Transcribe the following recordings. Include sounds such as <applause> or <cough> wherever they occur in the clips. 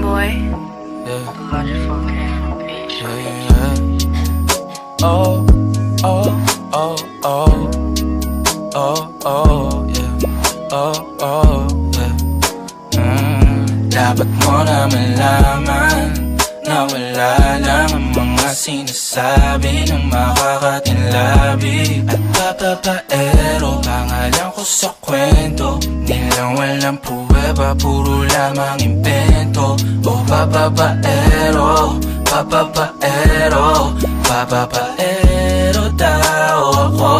boy. Yeah. Yeah. Oh, oh, oh, oh. Oh, oh, yeah. Oh, oh, yeah. Mm, dapat mo na malaman na wala lang ang mga sinasabi ng makakatinlabi At papapaero, Nilang walang pruweba, puro lamang impento O papapaero, papapaero, papapaero tao ako.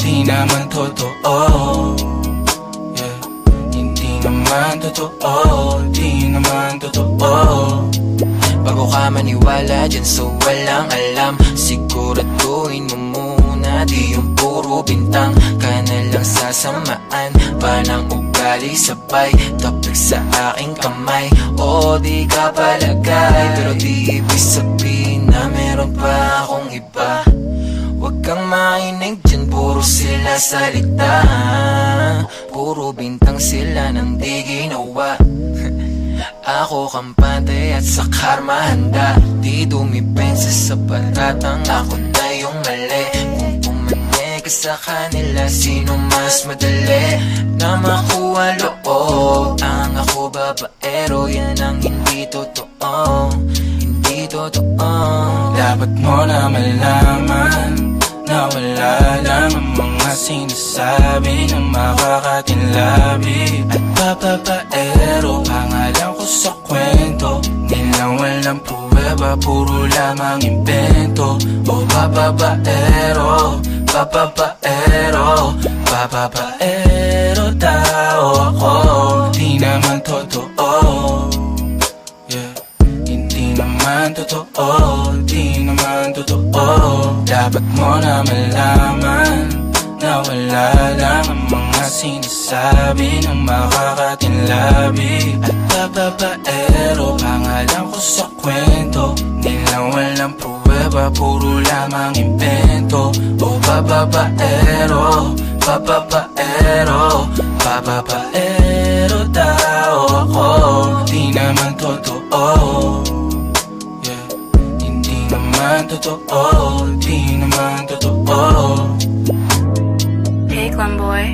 Di naman totoo. Yeah, hindi naman totoo, di naman totoo. Bago ka maniwala dyan so walang alam. Siguraduhin mo muna Di yung puro bintang. Ka na lang sasamaan Pa ng ugali sabay Tapik sa aking kamay. O di ka palagay Pero di ibig sabihin na meron pa akong iba. Huwag kang mainig dyan, puro sila salita. Puro bintang sila nang di ginawa. <laughs> Ako kampante at sa karma handa. Di dumipensa sa batatang ako ka sa kanila Sino mas madali Na makuha loob? Ang ako babaero Yan ang hindi totoo. Hindi totoo. Dapat mo na malaman Na wala lang ang mga sinasabi ng makakatinlabi At papapaero, pangalan ko sa kwento. Nilang walang pruweba, puro lamang invento O papapaero, papapaero, papapaero tao ako. Di naman totoo. Yeah. Hindi naman totoo, di naman totoo. Dapat mo na malaman Na wala lang ang mga sinasabi ng makakatinlabi. At papapaero, pangalan ko sa kwento. Nilang walang pruweba, puro lamang invento? O papapaero, papapaero, papapaero tao ako. Di naman totoo. Yeah, hindi naman totoo, di naman totoo. Take one boy.